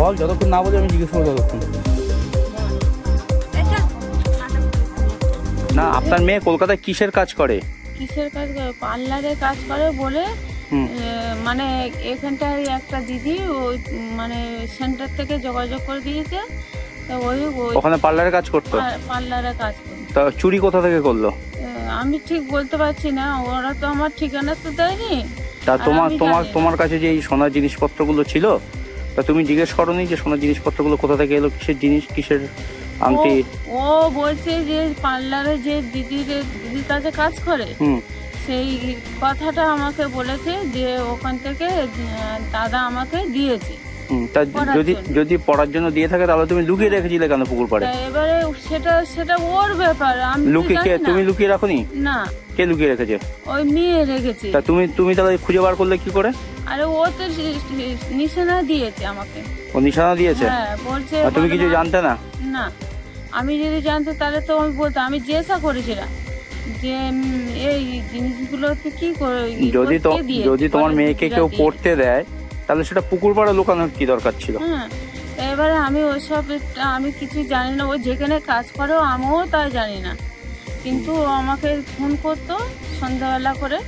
বল যতক্ষণ না বলি আমি জিজ্ঞেস করব ততক্ষণ। না আপনার মেয়ে কলকাতায় কিসের কাজ করে? কিসের কাজ করে? পার্লারে কাজ করে বলে মানে এখানটায় একটা দিদি ওই মানে সেন্টার থেকে যোগাযোগ করে দিয়েছে। তো ওই ওখানে পার্লারে কাজ করতো? পার্লারে কাজ করে তা চুরি কোথা থেকে করল? আমি ঠিক বলতে পারছি না ওরা তো আমার ঠিকানা তো দেয়নি। তা তোমার তোমার তোমার কাছে যে এই সোনার জিনিসপত্রগুলো ছিল তা তুমি জিজ্ঞেস করনি যে সোনার জিনিসপত্রগুলো কোথা থেকে এলো? কিসের জিনিস? কিসের আংটি? ও- বলছে যে পার্লারে যে দিদির দিদির কাছে কাজ করে সেই কথাটা আমাকে বলেছে যে ওখান থেকে দাদা আমাকে দিয়েছে। তা যদি যদি পড়ার জন্য দিয়ে থাকে তাহলে তুমি লুকিয়ে রেখেছিলে কেন পুকুর পাড়ে? তা এবারে সেটা সেটা ওর ব্যাপার আমি তো লুকিয়ে কে? জানি না। তুমি লুকিয়ে রাখোনি? না। কে লুকিয়ে রেখেছে? ওই মেয়ে রেখেছে। তা তুমি তুমি তাহলে খুঁজে বার করলে কি করে? আরে ও তো নিশানা দিয়েছে আমাকে। ও নিশানা দিয়েছে? হ্যাঁ বলছে আর তুমি কিছু জানতে না? না। আমি যদি জানতো তাহলে তো আমি বলতাম আমি জিজ্ঞাসা করেছিলাম যে উম, এই জিনিসগুলো তুই কি করে যদি তো যদি তোমার মেয়েকে কেউ পড়তে দেয় তাহলে সেটা পুকুর পাড়ে লুকানোর কি দরকার ছিল? হ্যাঁ এবারে আমি ওইসব আমি কিছু জানি না। ও যেখানে কাজ করে আমিও তাই জানি না। কিন্তু ও আমাকে ফোন করতো সন্ধ্যাবেলা করে।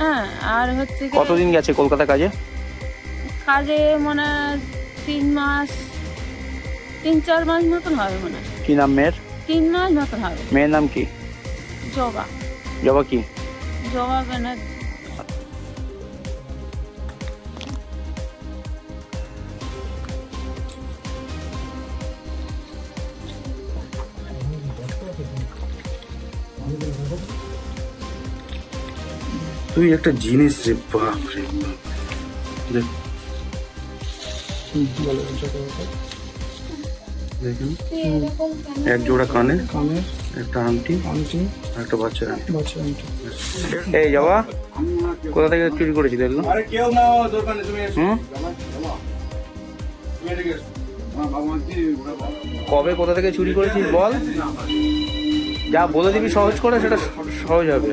হ্যাঁ আর হচ্ছে কি কতদিন গেছে কলকাতা কাজে? কাজে মনে তিন মাস তিন চার মাস মতন হবে মনে হয়। কি নাম মেয়ের? তিন মাস মতন হবে। মেয়ের নাম কি? জবা। জবা কি? জবা ব্যানার্জি তুই একটা জিনিস রে বাপ রে দেখ। দেখুন। এক জোড়া কানে কানের। একটা আংটি আংটি। একটা আংটি। বাচ্চা আংটি। এই জবা কোথা থেকে চুরি করেছিল এগুলো? আরে কেউ না দোকানে তুমি হুম? কবে কোথা থেকে চুরি করেছিস বল? যা বলে দিবি সহজ করে সেটা সহজ হবে।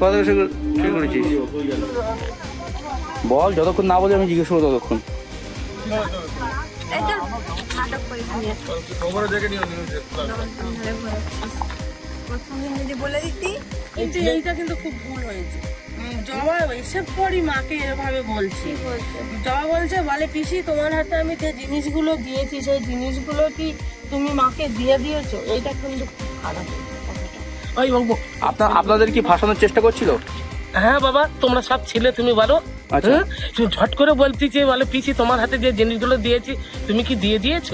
করেছিস? বল যতক্ষণ না বলে আমি জিজ্ঞেস করব ততক্ষণ। কিন্তু এইটা কিন্তু খুব ভুল হয়েছে। জবা এসব পরই মাকে এভাবে বলছি। জবা বলছে বলে পিসি তোমার হাতে আমি যে জিনিসগুলো দিয়েছি সেই জিনিসগুলো কি তুমি মাকে দিয়ে দিয়েছ? এইটা কিন্তু খুব খারাপ। ওই বাবু আপনার আপনাদের কি ফাঁসানোর চেষ্টা করছিল? হ্যাঁ বাবা তোমরা সব ছিলে তুমি বলো। আচ্ছা। হ্যাঁ? ঝট করে বলতেছি বলে পিসি তোমার হাতে যে জিনিসগুলো দিয়েছি তুমি কি দিয়ে দিয়েছ?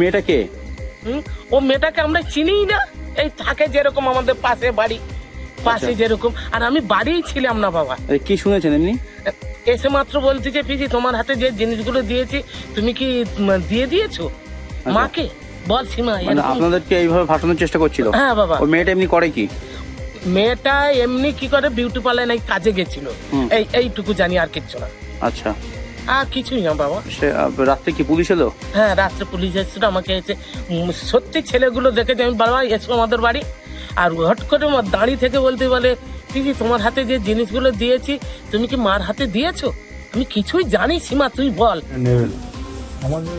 মেয়েটা কে? ও মেয়েটাকে আমরা চিনিই না। এই থাকে যেরকম আমাদের পাশে বাড়ি। পাশে আচ্ছা। যেরকম। আর আমি বাড়িই ছিলাম না বাবা। কি শুনেছেন এমনি? এসে মাত্র বলতেছে পিসি তোমার হাতে যে জিনিসগুলো দিয়েছি তুমি কি দিয়ে দিয়েছ? মাকে? বল সীমা মানে আপনাদেরকে এইভাবে ফাঁসানোর চেষ্টা করছিল? হ্যাঁ বাবা। ওই মেয়েটা এমনি করে কি? মেয়েটা এমনি কি করে? বিউটি পার্লার নাই কাজে গেছিল। এই এইটুকু জানি আর কিচ্ছু না। আচ্ছা। আর কিছুই না বাবা। সে রাত্রে কি পুলিশ এলো? হ্যাঁ রাত্রে পুলিশ এসেছিল আমাকে এসে সত্যি ছেলেগুলো দেখে যে আমি বাবা এসো আমাদের বাড়ি। আর হট করে আমার দাঁড়িয়ে থেকে বলতে বলে দিদি তোমার হাতে যে জিনিসগুলো দিয়েছি তুমি কি মার হাতে দিয়েছ? আমি কিছুই জানি সীমা তুই বল। আমাদের